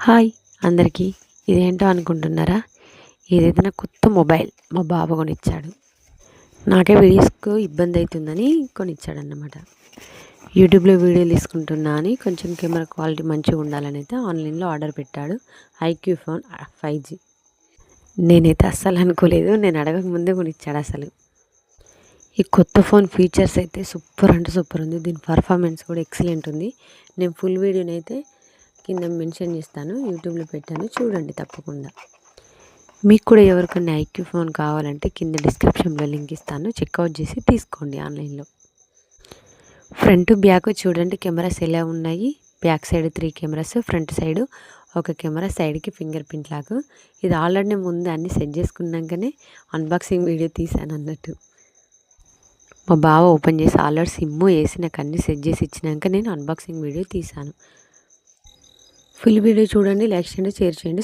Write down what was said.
Hi అందరికీ ఇదేంటో అనుకుంటున్నారా? ఇదైతే నా కొత్త మొబైల్ మా బాబు కొనిచ్చాడు నాకే వీడియోస్కు ఇబ్బంది అవుతుందని కొనిచ్చాడు అన్నమాట యూట్యూబ్లో వీడియోలు తీసుకుంటున్నా అని కొంచెం కెమెరా క్వాలిటీ మంచిగా ఉండాలని అయితే ఆన్లైన్లో ఆర్డర్ పెట్టాడు ఐక్యూ ఫోన్ ఫైవ్ జీ. నేనైతే అస్సలు అనుకోలేదు నేను అడగక ముందే కొనిచ్చాడు అసలు. ఈ కొత్త ఫోన్ ఫీచర్స్ అయితే సూపర్ అంటే సూపర్ ఉంది దీని పర్ఫార్మెన్స్ కూడా ఎక్సలెంట్ ఉంది. నేను ఫుల్ వీడియోని అయితే కింద మెన్షన్ చేస్తాను యూట్యూబ్లో పెట్టాను. చూడండి తప్పకుండా. మీకు కూడా ఎవరికైనా ఐక్యూ ఫోన్ కావాలంటే కింద డిస్క్రిప్షన్లో లింక్ ఇస్తాను. చెక్అవుట్ చేసి తీసుకోండి ఆన్లైన్లో. ఫ్రంట్ బ్యాక్ చూడండి కెమెరాస్ ఎలా ఉన్నాయి? Back side three cameras front side ఒక కెమెరా సైడ్కి ఫింగర్ ప్రింట్ లాగా. ఇది ఆల్రెడీ ముందు అన్నీ సెట్ చేసుకున్నాకనే అన్బాక్సింగ్ వీడియో తీసాను అన్నట్టు. మా బావ ఓపెన్ చేసి ఆల్రెడీ సిమ్ వేసి నాకు అన్నీ సెట్ చేసి ఇచ్చినాక నేను అన్బాక్సింగ్ వీడియో తీశాను. ఫుల్ వీడియో చూడండి లైక్ చేయండి షేర్ చేయండి